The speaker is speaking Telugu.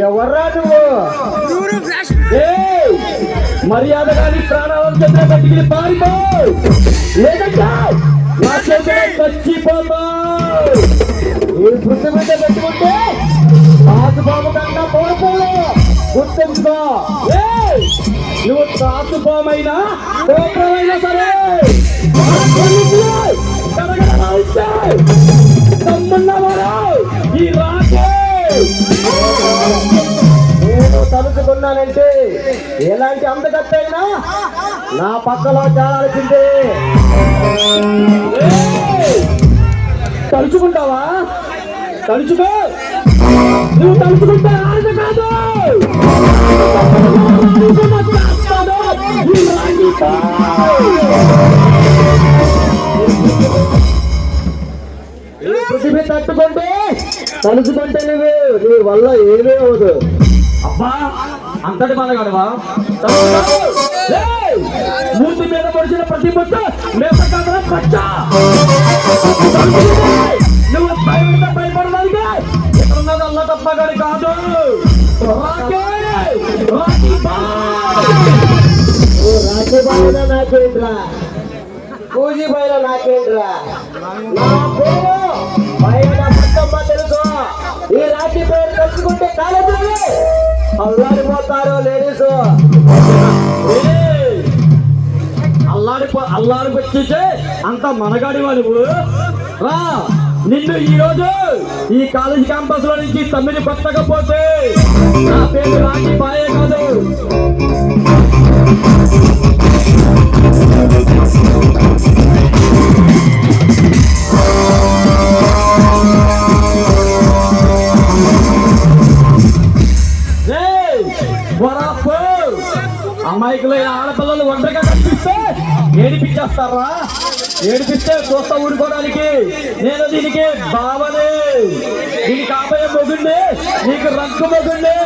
ఎవర్రా నువ్వు? మర్యాద కానీ ప్రాణాలను చెప్పిన బతికి పారిపో. లేదంటే నా చేతిలో చచ్చిపోతా ఈ బుద్ధి మీద పెట్టుకుంటే తాసుబాబు కన్నా పోరపోలే గుర్తించుకో. ఏయ్! నువ్వు తాసుబామైనా కోపమైనా సరే. తమ్మున్నవారు ఈ రా ఉన్నానంటే ఎలాంటి అందగత్తైనా నా పక్కలో చేరాల్సిందే తలుచుకుంటావా? తలుచుకో! నువ్వు తలుచుకుంటే ఆశ కాదు! పృథివీ తట్టుకుంటే తలుచుకుంటే నువ్వు నీ వల్ల ఏమీ అవ్వదు. అబ్బా! అంతటి మనగాడవా మూతి మీద పొడిచిన ప్రతి ముద్ద మేపకాదరా పచ్చ! నువ్వు భయపడితే భయపడడానికి ఇక్కడ ఉన్నది అల్ల తప్పగాడి కాదు! నాకేంట్రా? పూజీ పైన నాకేంట్రా? నా పేరు పైన తెలుసు? ఈ రాఖీ పేరు తెలుసుకుంటే కాలేజీ అల్లాడిపోతారు లేడీస్? అల్లాడి అల్లాడి పెట్టితే అంత మనగాడి వాళ్ళు రా నిన్ను ఈ రోజు ఈ కాలేజ్ క్యాంపస్లో నుంచి తమ్మిని కొట్టకపోతే నా పేరు రాఖీ అమాయకులైన ఆడపిల్లలు ఒంటరిగా కనిపిస్తే ఏడిపించేస్తారా? ఏడిపిస్తే చూస్తా ఊడుకోవడానికి నేను దీనికి బావనే. దీనికి ఆపయ మొగుండే నీకు రంకు మొగుండే